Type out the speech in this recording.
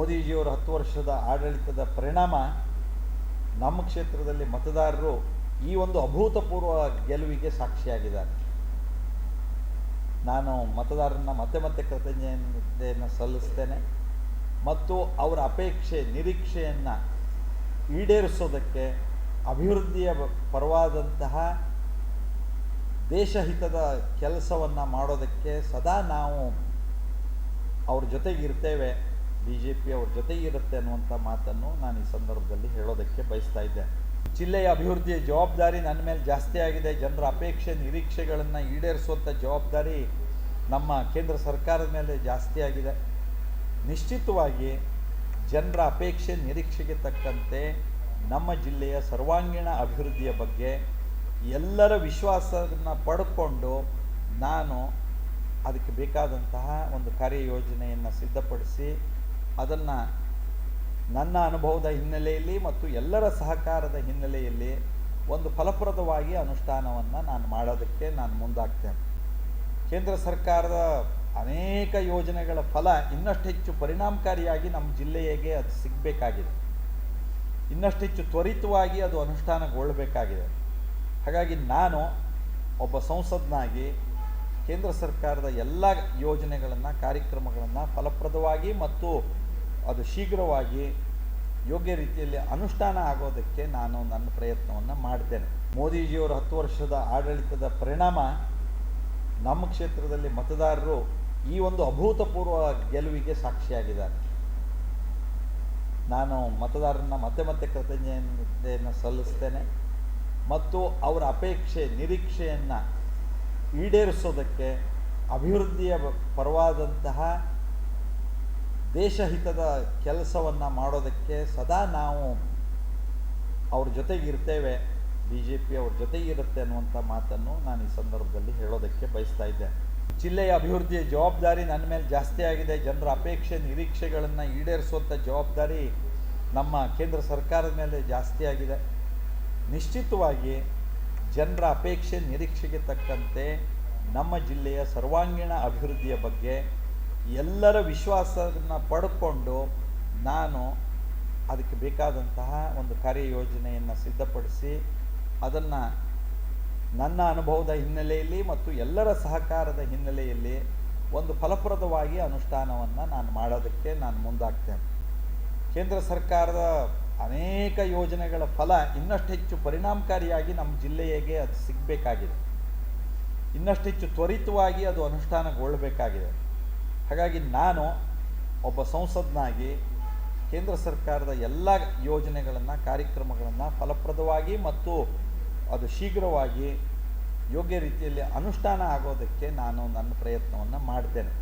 ಮೋದಿಜಿಯವರ ಹತ್ತು ವರ್ಷದ ಆಡಳಿತದ ಪರಿಣಾಮ ನಮ್ಮ ಕ್ಷೇತ್ರದಲ್ಲಿ ಮತದಾರರು ಈ ಒಂದು ಅಭೂತಪೂರ್ವ ಗೆಲುವಿಗೆ ಸಾಕ್ಷಿಯಾಗಿದ್ದಾರೆ. ನಾನು ಮತದಾರರನ್ನ ಮತ್ತೆ ಮತ್ತೆ ಕೃತಜ್ಞತೆಯನ್ನು ಸಲ್ಲಿಸ್ತೇನೆ ಮತ್ತು ಅವರ ಅಪೇಕ್ಷೆ, ನಿರೀಕ್ಷೆಯನ್ನು ಈಡೇರಿಸೋದಕ್ಕೆ ಅಭಿವೃದ್ಧಿಯ ಪರವಾದಂತಹ ದೇಶಹಿತದ ಕೆಲಸವನ್ನು ಮಾಡೋದಕ್ಕೆ ಸದಾ ನಾವು ಅವ್ರ ಜೊತೆಗಿರ್ತೇವೆ. ಬಿ ಜೆ ಪಿ ಅವ್ರ ಜೊತೆಗಿರುತ್ತೆ ಅನ್ನುವಂಥ ಮಾತನ್ನು ನಾನು ಈ ಸಂದರ್ಭದಲ್ಲಿ ಹೇಳೋದಕ್ಕೆ ಬಯಸ್ತಾ ಇದ್ದೆ. ಜಿಲ್ಲೆಯ ಅಭಿವೃದ್ಧಿಯ ಜವಾಬ್ದಾರಿ ನನ್ನ ಮೇಲೆ ಜಾಸ್ತಿ ಆಗಿದೆ. ಜನರ ಅಪೇಕ್ಷೆ, ನಿರೀಕ್ಷೆಗಳನ್ನು ಈಡೇರಿಸುವಂಥ ಜವಾಬ್ದಾರಿ ನಮ್ಮ ಕೇಂದ್ರ ಸರ್ಕಾರದ ಮೇಲೆ ಜಾಸ್ತಿ ಆಗಿದೆ. ನಿಶ್ಚಿತವಾಗಿ ಜನರ ಅಪೇಕ್ಷೆ, ನಿರೀಕ್ಷೆಗೆ ತಕ್ಕಂತೆ ನಮ್ಮ ಜಿಲ್ಲೆಯ ಸರ್ವಾಂಗೀಣ ಅಭಿವೃದ್ಧಿಯ ಬಗ್ಗೆ ಎಲ್ಲರ ವಿಶ್ವಾಸವನ್ನು ಪಡ್ಕೊಂಡು ನಾನು ಅದಕ್ಕೆ ಬೇಕಾದಂತಹ ಒಂದು ಕಾರ್ಯಯೋಜನೆಯನ್ನು ಸಿದ್ಧಪಡಿಸಿ ಅದನ್ನು ನನ್ನ ಅನುಭವದ ಹಿನ್ನೆಲೆಯಲ್ಲಿ ಮತ್ತು ಎಲ್ಲರ ಸಹಕಾರದ ಹಿನ್ನೆಲೆಯಲ್ಲಿ ಒಂದು ಫಲಪ್ರದವಾಗಿ ಅನುಷ್ಠಾನವನ್ನು ನಾನು ಮಾಡೋದಕ್ಕೆ ನಾನು ಮುಂದಾಗ್ತೇನೆ. ಕೇಂದ್ರ ಸರ್ಕಾರದ ಅನೇಕ ಯೋಜನೆಗಳ ಫಲ ಇನ್ನಷ್ಟು ಹೆಚ್ಚು ಪರಿಣಾಮಕಾರಿಯಾಗಿ ನಮ್ಮ ಜಿಲ್ಲೆಗೆ ಅದು ಸಿಗಬೇಕಾಗಿದೆ. ಇನ್ನಷ್ಟು ಹೆಚ್ಚು ತ್ವರಿತವಾಗಿ ಅದು ಅನುಷ್ಠಾನಗೊಳ್ಳಬೇಕಾಗಿದೆ. ಹಾಗಾಗಿ ನಾನು ಒಬ್ಬ ಸಂಸದನಾಗಿ ಕೇಂದ್ರ ಸರ್ಕಾರದ ಎಲ್ಲ ಯೋಜನೆಗಳನ್ನು, ಕಾರ್ಯಕ್ರಮಗಳನ್ನು ಫಲಪ್ರದವಾಗಿ ಮತ್ತು ಅದು ಶೀಘ್ರವಾಗಿ ಯೋಗ್ಯ ರೀತಿಯಲ್ಲಿ ಅನುಷ್ಠಾನ ಆಗೋದಕ್ಕೆ ನಾನು ನನ್ನ ಪ್ರಯತ್ನವನ್ನು ಮಾಡ್ತೇನೆ. ಮೋದಿಜಿಯವರ ಹತ್ತು ವರ್ಷದ ಆಡಳಿತದ ಪರಿಣಾಮ ನಮ್ಮ ಕ್ಷೇತ್ರದಲ್ಲಿ ಮತದಾರರು ಈ ಒಂದು ಅಭೂತಪೂರ್ವ ಗೆಲುವಿಗೆ ಸಾಕ್ಷಿಯಾಗಿದ್ದಾರೆ. ನಾನು ಮತದಾರರನ್ನ ಮತ್ತೆ ಮತ್ತೆ ಕೃತಜ್ಞತೆಯನ್ನು ಸಲ್ಲಿಸ್ತೇನೆ ಮತ್ತು ಅವರ ಅಪೇಕ್ಷೆ, ನಿರೀಕ್ಷೆಯನ್ನು ಈಡೇರಿಸೋದಕ್ಕೆ ಅಭಿವೃದ್ಧಿಯ ಪರವಾದಂತಹ ದೇಶಹಿತದ ಕೆಲಸವನ್ನು ಮಾಡೋದಕ್ಕೆ ಸದಾ ನಾವು ಅವ್ರ ಜೊತೆಗಿರ್ತೇವೆ ಬಿ ಜೆ ಪಿ ಅವ್ರ ಜೊತೆಗಿರುತ್ತೆ ಅನ್ನುವಂಥ ಮಾತನ್ನು ನಾನು ಈ ಸಂದರ್ಭದಲ್ಲಿ ಹೇಳೋದಕ್ಕೆ ಬಯಸ್ತಾ ಇದ್ದೆ. ಜಿಲ್ಲೆಯ ಅಭಿವೃದ್ಧಿಯ ಜವಾಬ್ದಾರಿ ನನ್ನ ಮೇಲೆ ಜಾಸ್ತಿ ಆಗಿದೆ. ಜನರ ಅಪೇಕ್ಷೆ, ನಿರೀಕ್ಷೆಗಳನ್ನು ಈಡೇರಿಸುವಂಥ ಜವಾಬ್ದಾರಿ ನಮ್ಮ ಕೇಂದ್ರ ಸರ್ಕಾರದ ಮೇಲೆ ಜಾಸ್ತಿ ಆಗಿದೆ. ನಿಶ್ಚಿತವಾಗಿ ಜನರ ಅಪೇಕ್ಷೆ, ನಿರೀಕ್ಷೆಗೆ ತಕ್ಕಂತೆ ನಮ್ಮ ಜಿಲ್ಲೆಯ ಸರ್ವಾಂಗೀಣ ಅಭಿವೃದ್ಧಿಯ ಬಗ್ಗೆ ಎಲ್ಲರ ವಿಶ್ವಾಸವನ್ನು ಪಡ್ಕೊಂಡು ನಾನು ಅದಕ್ಕೆ ಬೇಕಾದಂತಹ ಒಂದು ಕಾರ್ಯಯೋಜನೆಯನ್ನು ಸಿದ್ಧಪಡಿಸಿ ಅದನ್ನು ನನ್ನ ಅನುಭವದ ಹಿನ್ನೆಲೆಯಲ್ಲಿ ಮತ್ತು ಎಲ್ಲರ ಸಹಕಾರದ ಹಿನ್ನೆಲೆಯಲ್ಲಿ ಒಂದು ಫಲಪ್ರದವಾಗಿ ಅನುಷ್ಠಾನವನ್ನು ನಾನು ಮಾಡೋದಕ್ಕೆ ನಾನು ಮುಂದಾಗ್ತೇನೆ. ಕೇಂದ್ರ ಸರ್ಕಾರದ ಅನೇಕ ಯೋಜನೆಗಳ ಫಲ ಇನ್ನಷ್ಟು ಹೆಚ್ಚು ಪರಿಣಾಮಕಾರಿಯಾಗಿ ನಮ್ಮ ಜಿಲ್ಲೆಗೆ ಅದು ಸಿಗಬೇಕಾಗಿದೆ. ಇನ್ನಷ್ಟು ಹೆಚ್ಚು ತ್ವರಿತವಾಗಿ ಅದು ಅನುಷ್ಠಾನಗೊಳ್ಳಬೇಕಾಗಿದೆ. ಹಾಗಾಗಿ ನಾನು ಒಬ್ಬ ಸಂಸದನಾಗಿ ಕೇಂದ್ರ ಸರ್ಕಾರದ ಎಲ್ಲ ಯೋಜನೆಗಳನ್ನು, ಕಾರ್ಯಕ್ರಮಗಳನ್ನು ಫಲಪ್ರದವಾಗಿ ಮತ್ತು ಅದು ಶೀಘ್ರವಾಗಿ ಯೋಗ್ಯ ರೀತಿಯಲ್ಲಿ ಅನುಷ್ಠಾನ ಆಗೋದಕ್ಕೆ ನಾನು ನನ್ನ ಪ್ರಯತ್ನವನ್ನು ಮಾಡ್ತೇನೆ.